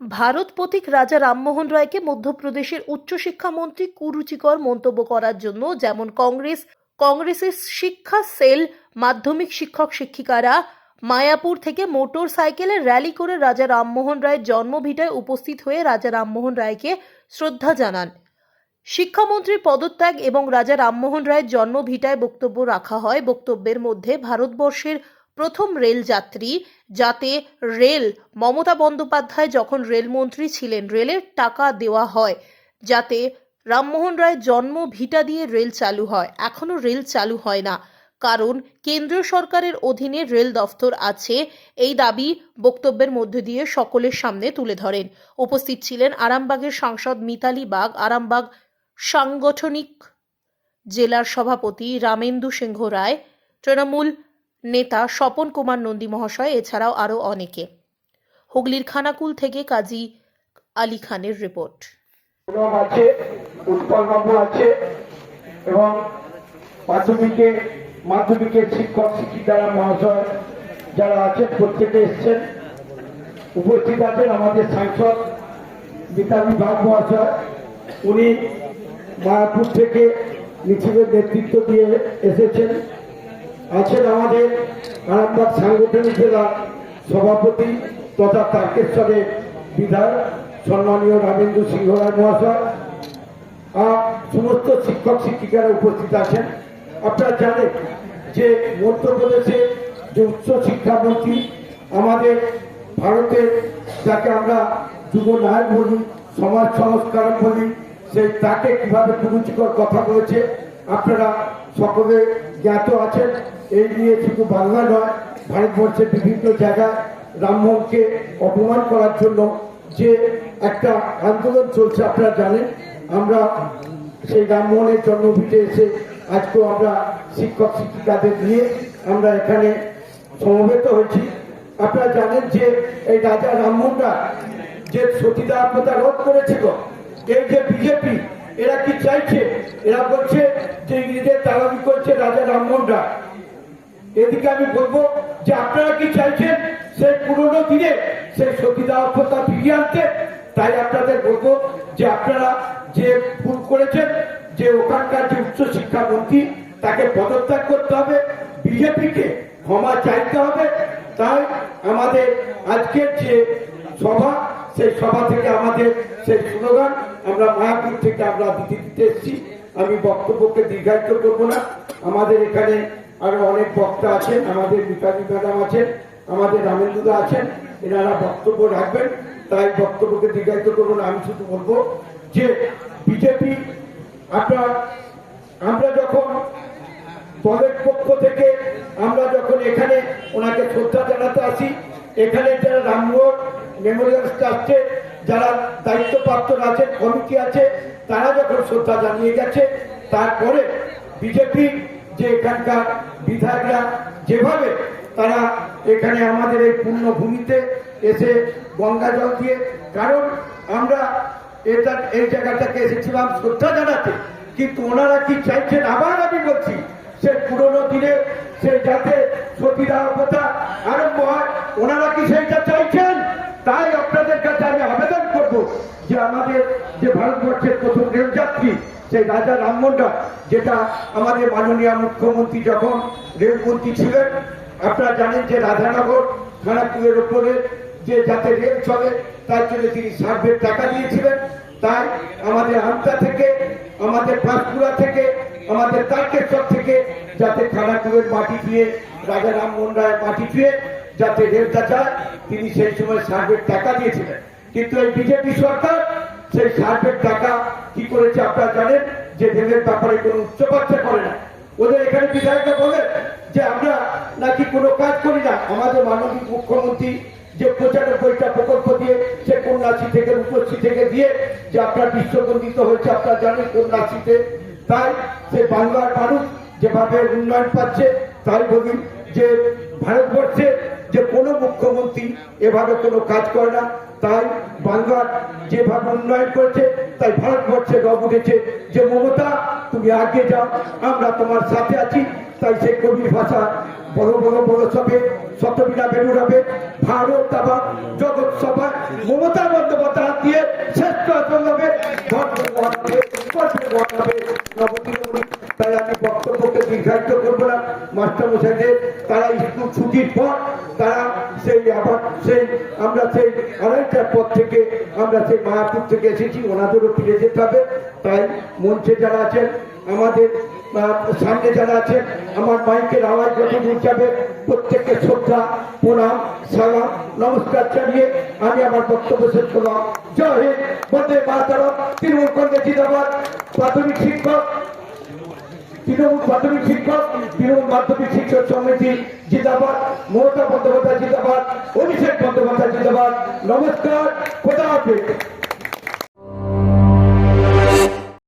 ভারত পথিক রাজা রামমোহন রায়কে মধ্যপ্রদেশের উচ্চশিক্ষামন্ত্রী কুরুচিকর মন্তব্য করার জন্য যেমন কংগ্রেস, কংগ্রেসের শিক্ষা সেল, মাধ্যমিক শিক্ষক শিক্ষিকারা, মায়াপুর থেকে মোটর সাইকেলে র্যালি করে রাজা রামমোহন রায়ের জন্মভিটায় উপস্থিত হয়ে রাজা রামমোহন রায়কে শ্রদ্ধা জানান। শিক্ষামন্ত্রীর পদত্যাগ এবং রাজা রামমোহন রায়ের জন্মভিটায় বক্তব্য রাখা হয়। বক্তব্যের মধ্যে ভারতবর্ষের প্রথম রেল যাত্রী যাতে রেল, মমতা বন্দ্যোপাধ্যায় যখন রেলমন্ত্রী ছিলেন, রেলের টাকা দেওয়া হয়, যাতে রামমোহন রায়ের জন্ম ভিটা দিয়ে রেল চালু হয়। এখনও রেল চালু হয় না। কারণ কেন্দ্রীয় সরকারের অধীনে রেল দফতর আছে, এই দাবি বক্তব্যের মধ্য দিয়ে সকলের সামনে তুলে ধরেন। উপস্থিত ছিলেন আরামবাগের সাংসদ মিতালি বাগ, আরামবাগ সাংগঠনিক জেলার সভাপতি রামেন্দু সিংহ রায়, তৃণমূল নেতা স্বপন কুমার নন্দী মহাশয়, এছাড়াও আরও অনেকে। হুগলির খানাকুল থেকে কাজী আলী খানের রিপোর্ট। আছে উৎপলবাবু আছে, এবং মাধ্যমিকে, মাধ্যমিকের শিক্ষক, শিক্ষিকারা, মহাশয় যারা আছেন, প্রত্যেকে এসছেন। উপস্থিত আছেন আমাদের সাংসদ মিতালি বাগ মহাশয়। উনি মায়াপুর থেকে মিছিলের নেতৃত্ব দিয়ে এসেছেন। আছেন আমাদের আরামবাগ সাংগঠনিক জেলার সভাপতি তথা তারকেশ্বরের বিধায়ক সম্মানীয় রামেন্দ্র সিংহ রায় মহাশয়। আর সমস্ত শিক্ষক শিক্ষিকারা উপস্থিত আছেন। আপনারা জানেন যে মধ্যপ্রদেশে যে উচ্চ শিক্ষামন্ত্রী আমাদের ভারতের, যাকে আমরা যুব নায়ক বলি, সমাজ সংস্কারক বলি, সেই তাকে কীভাবে কুরুচিকর কথা বলেছে, আপনারা সকলে জ্ঞাত আছেন। এই নিয়ে শুধু বাংলা নয়, ভারতবর্ষের বিভিন্ন জায়গায় রামমোহনকে অপমান করার জন্য যে একটা আন্দোলন চলছে, আপনারা জানেন। আমরা সেই রামমোহনের জন্মভিটে এসে আজকেও আমরা শিক্ষক, শিক্ষিকাদের নিয়ে আমরা এখানে সমবেত হয়েছি। আপনারা জানেন যে এই রাজা রামমোহনরা যে সতীদাহ প্রথা রোধ করেছিল, এই যে বিজেপি, এরা কি চাইছে? এরা বলছে যে ইংরেজের দালালি করছে রাজা রামমোহন রায় এদিকে আমি বলব যে আপনারা কি চাইছেন, সেই পুরনো দিনে সেই সতীদাহ প্রথা ফিরিয়ে আনতে? তাই আপনাদের বলব যে আপনারা যে ভুল করেছেন, যে ওখানকার যে উচ্চ শিক্ষামন্ত্রী তাকে পদত্যাগ করতে হবে, বিজেপিকে ক্ষমা চাইতে হবে। তাই আমাদের আজকের যে সভা, সেই সভা থেকে আমাদের সেই স্লোগান, আমরা মায়াপুর থেকে আমরা দিতে এসেছি। আমি বক্তব্যকে দীর্ঘায়িত করব না। আমাদের এখানে আরও অনেক বক্তা আছেন, আমাদের মিতালি ম্যাডাম আছেন, আমাদের রামেন্দুদা আছেন, এনারা বক্তব্য রাখবেন। তাই বক্তব্যকে দীর্ঘায়িত করব না আমি শুধু বলব যে বিজেপি আপনার আমরা যখন দলের পক্ষ থেকে, আমরা যখন এখানে ওনাকে শ্রদ্ধা জানাতে আসি, এখানে যারা রামমোহন মেমোরিয়াল ট্রাস্টে যারা দায়িত্বপ্রাপ্ত আছে, কমিটি আছে, তারা যখন শ্রদ্ধা জানিয়ে গেছে, তারপরে বিজেপি যে এখানকার বিধায়করা যেভাবে তারা এখানে আমাদের এই পূর্ণভূমিতে এসে গঙ্গা জল দিয়ে, কারণ আমরা এটা, এই জায়গাটাকে এসেছিলাম শ্রদ্ধা জানাতে, কিন্তু ওনারা কি চাইছেন আবার আমি বলছি সে পুরনো দিনে সে যাতে সতীদাহ কথা আরম্ভ হয়, ওনারা কি সেইটা চাইছেন? তাই আপনাদের কাছে আমি আবেদন করব যে আমাদের যে ভারতবর্ষের প্রথম রেলযাত্রী সেই রাজা রামমোহন রায়, যেটা আমাদের মাননীয় মুখ্যমন্ত্রী যখন রেলমন্ত্রী ছিলেন আপনারা জানেন যে রাধানগর খানাপুরের উপরে যে যাতে রেল চলে তার জন্য তিনি সার্ভের টাকা দিয়েছিলেন। তাই আমাদের আমতা থেকে আমাদের পাঁশকুড়া থেকে আমাদের তারকেশ্বর থেকে যাতে খানাপুরের মাটি দিয়ে রাজা রামমোহন রায়ের মাটি দিয়ে যাতে রেলটা চায় তিনি সেই সময় সার্ভের টাকা দিয়েছিলেন। কিন্তু এই বিজেপি সরকার সেই সার্ভের টাকা কি করেছে আপনারা জানেন? যে রেলের ব্যাপারে কোনো উচ্চবাচ্চা করে না। ওদের এখানে বিধায়করা বলে যে আমরা নাকি কোনো কাজ করি না। আমাদের মাননীয় মুখ্যমন্ত্রী যে পঁচানব্বইটা প্রকল্প দিয়ে সে কন্যাশ্রী থেকে, রূপশ্রী থেকে দিয়ে যে আপনার বিশ্ববন্দিত হয়েছে, আপনারা জানেন কন্যাশ্রীতে। তাই সে বাংলার মানুষ যেভাবে উন্নয়ন পাচ্ছে, তাই বলি যে ভারতবর্ষে যে কোনো মুখ্যমন্ত্রী এভাবে কোনো কাজ করে না। তাই বাংলার যেভাবে উন্নয়ন করেছে, তাই ভারতবর্ষে রব উঠেছে যে, মমতা, তুমি আগে যাও, আমরা তোমার সাথে আছি। তাই সেই কবির ভাষা বড় বড় বড় সবে শতবিনা বেরুর হবে ভারত আবার জগৎ সভা মমতা বন্দ্যোপাধ্যায় দিয়ে শ্রেষ্ঠ আসন হবে। ধর্ম মহান হবে কর্মের মহান হবে নবতৃণমূল তাই আমি বক্তব্যকে দীর্ঘায়িত করব না মাস্টারমশাইদের তারা ছুটির পর তারা সেই আবার সেই, আমরা সেই আড়াইটার পর থেকে, আমরা সেই মায়াপুর থেকে এসেছি, ওনাদেরও ফিরে যেতে হবে। তাই মঞ্চে যারা আছেন, আমাদের সামনে যারা আছেন, আমার মাইকের আওয়াজ যত দূর প্রত্যেককে শ্রদ্ধা, প্রণাম, সালাম, নমস্কার জানিয়ে আমি আমার বক্তব্য শেষ করলাম। জয় হিন্দ, বন্দে মাতারম, তৃণমূল কংগ্রেস জিন্দাবাদ, প্রাথমিক শিক্ষক তৃণমূল মাধ্যমিক শিক্ষক, তৃণমূল মাধ্যমিক শিক্ষক সমিতি জিন্দাবাদ, মমতা বন্দ্যোপাধ্যায় জিন্দাবাদ, অভিষেক বন্দ্যোপাধ্যায় জিন্দাবাদ। নমস্কার কোথা